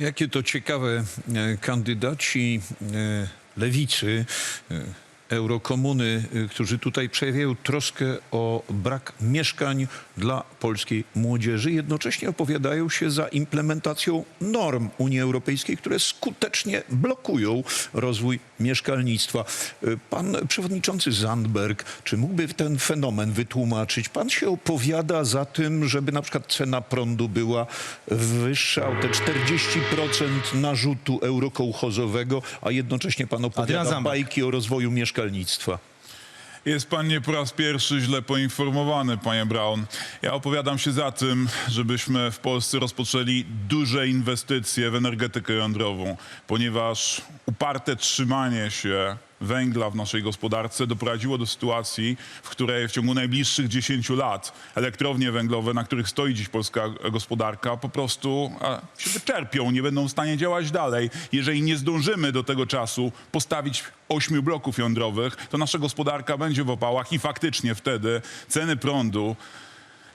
Jakie to ciekawe e, kandydaci e, lewicy, e, eurokomuny, e, którzy tutaj przejawiają troskę o brak mieszkań dla polskiej młodzieży, jednocześnie opowiadają się za implementacją norm Unii Europejskiej, które skutecznie blokują rozwój mieszkalnictwa. E, Pan przewodniczący Zandberg, czy mógłby ten fenomen wytłumaczyć? Pan się opowiada za tym, żeby na przykład cena prądu była wyższa o te 40% narzutu eurokołchozowego, a jednocześnie pan opowiada bajki o rozwoju mieszkalnictwa. Jest pan nie po raz pierwszy źle poinformowany, panie Brown. Ja opowiadam się za tym, żebyśmy w Polsce rozpoczęli duże inwestycje w energetykę jądrową, ponieważ uparte trzymanie się węgla w naszej gospodarce doprowadziło do sytuacji, w której w ciągu najbliższych 10 lat elektrownie węglowe, na których stoi dziś polska gospodarka, po prostu a, się wyczerpią, nie będą w stanie działać dalej. Jeżeli nie zdążymy do tego czasu postawić ośmiu bloków jądrowych, to nasza gospodarka będzie w opałach i faktycznie wtedy ceny prądu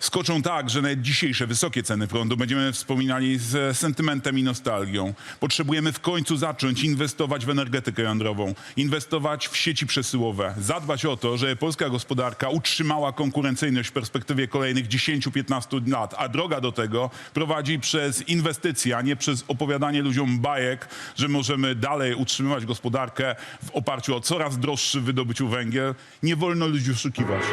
skoczą tak, że nawet dzisiejsze wysokie ceny prądu będziemy wspominali z sentymentem i nostalgią. Potrzebujemy w końcu zacząć inwestować w energetykę jądrową, inwestować w sieci przesyłowe, zadbać o to, żeby polska gospodarka utrzymała konkurencyjność w perspektywie kolejnych 10-15 lat, a droga do tego prowadzi przez inwestycje, a nie przez opowiadanie ludziom bajek, że możemy dalej utrzymywać gospodarkę w oparciu o coraz droższy wydobyciu węgiel. Nie wolno ludzi oszukiwać.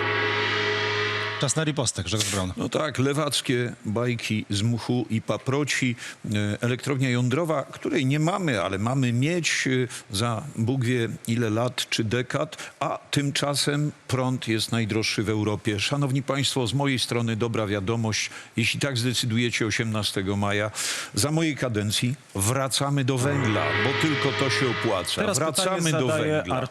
Czas na ripostę, Grzegorz Braun. No tak, lewackie bajki z muchu i paproci. E, Elektrownia jądrowa, której nie mamy, ale mamy mieć e, za Bóg wie ile lat czy dekad, a tymczasem prąd jest najdroższy w Europie. Szanowni Państwo, z mojej strony dobra wiadomość. Jeśli tak zdecydujecie 18 maja, za mojej kadencji wracamy do węgla, bo tylko to się opłaca. Teraz wracamy do zadaje węgla. Artur